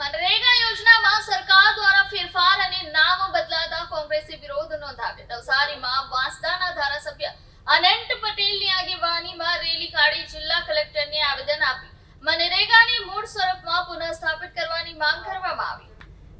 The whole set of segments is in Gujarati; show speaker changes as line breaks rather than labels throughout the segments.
મનરેગા યોજનામાં સરકાર દ્વારા ફેરફાર અને નામ બદલાતા કોંગ્રેસે વિરોધ નોંધાવ્યો નવસારીમાં વાંસદાના ધારાસભ્ય અનંત પટેલની આગેવાનીમાં રેલી કાઢી જિલ્લા કલેક્ટરને આવેદન આપી મનરેગાને મૂળ સ્વરૂપમાં પુનઃસ્થાપિત કરવાની માંગ કરવામાં આવી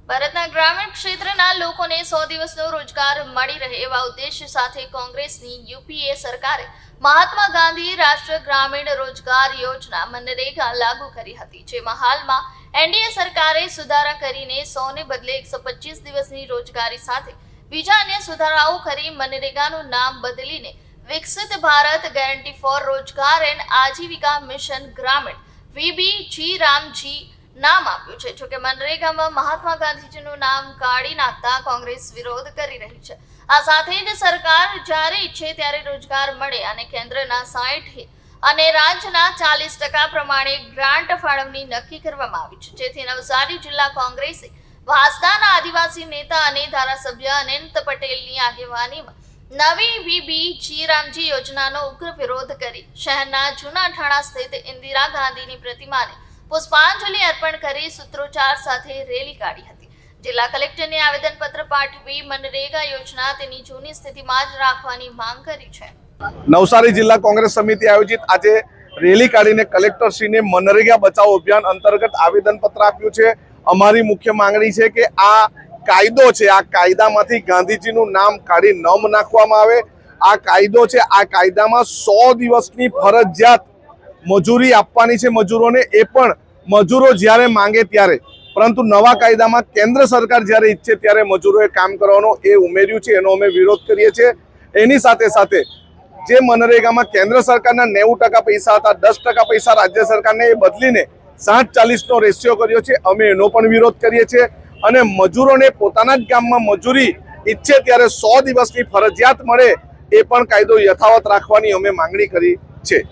ભારતના ગ્રામીણ ક્ષેત્રના લોકોને સો દિવસનો રોજગાર મળી રહે એવા ઉદ્દેશ્ય સાથે કોંગ્રેસની યુપીએ સરકારે મહાત્મા ગાંધી રાષ્ટ્રીય ગ્રામીણ રોજગાર યોજના મનરેગા લાગુ કરી હતી, જેમાં હાલમાં એનડીએ સરકારે સુધારા કરીને સોને બદલે એકસો પચીસ દિવસની રોજગારી સાથે બીજા અન્ય સુધારાઓ કરી મનરેગાનું નામ બદલીને Viksit Bharat guarantee for Rozgar and Ajeevika mission Gramin VB G RAM G નામ આપ્યું છે. જોકે મનરેગામાં મહાત્મા ગાંધીજીનું નામ કાઢી નાખતા કોંગ્રેસ વિરોધ કરી રહી છે. આ સાથે જ સરકાર જ્યારે ઈચ્છે ત્યારે રોજગાર મળે અને કેન્દ્રના સાઠ અને રાજ્યના ચાલીસ ટકા પ્રમાણે ગ્રાન્ટ ફાળવણી નક્કી કરવામાં આવી છે. જેથી નવસારી જિલ્લા કોંગ્રેસે વાસદાના આદિવાસી નેતા અને ધારાસભ્ય અનંત પટેલની આગેવાનીમાં નવી વીબી જીરામજી યોજનાનો ઉગ્ર વિરોધ કરી શહેરના જૂના ઠાણા સ્થિત ઇન્દિરા ગાંધીની પ્રતિમાને પુષ્પાંજલિ અર્પણ કરી સૂત્રોચ્ચાર સાથે રેલી કાઢી હતી. જિલ્લા કલેક્ટરને આવેદનપત્ર પાઠવી મનરેગા યોજના તેની જૂની સ્થિતિમાં જ રાખવાની માંગ કરી છે.
નવસારી જિલ્લા કોંગ્રેસ સમિતિ આયોજિત આજે રેલી કાઢીને કલેક્ટરશ્રીને મનરેગા બચાવ અભિયાન અંતર્ગત આવેદનપત્ર આપ્યું છે. અમારી મુખ્ય માંગણી છે કે આ કાયદો છે, આ કાયદામાંથી ગાંધીજીનું નામ કાઢી નમ નાખવામાં આવે. આ કાયદો છે, આ કાયદામાં સો દિવસની ફરજિયાત મજૂરી આપવાની છે મજૂરોને, એ પણ મજૂરો જ્યારે માંગે ત્યારે. પરંતુ નવા કાયદામાં કેન્દ્ર સરકાર જ્યારે ઈચ્છે ત્યારે મજૂરોએ કામ કરવાનો એ ઉમેર્યું છે, એનો અમે વિરોધ કરીએ છીએ. એની સાથે સાથે જે મનરેગામાં કેન્દ્ર સરકારના નેવું ટકા પૈસા હતા, દસ ટકા પૈસા રાજ્ય સરકારને એ બદલીને સાઠ ચાલીસનો રેશિયો કર્યો છે, અમે એનો પણ વિરોધ કરીએ છીએ. અને મજૂરોને પોતાના જ ગામમાં મજૂરી ઈચ્છે ત્યારે સો દિવસની ફરજિયાત મળે, એ પણ કાયદો યથાવત રાખવાની અમે માંગણી કરી છે.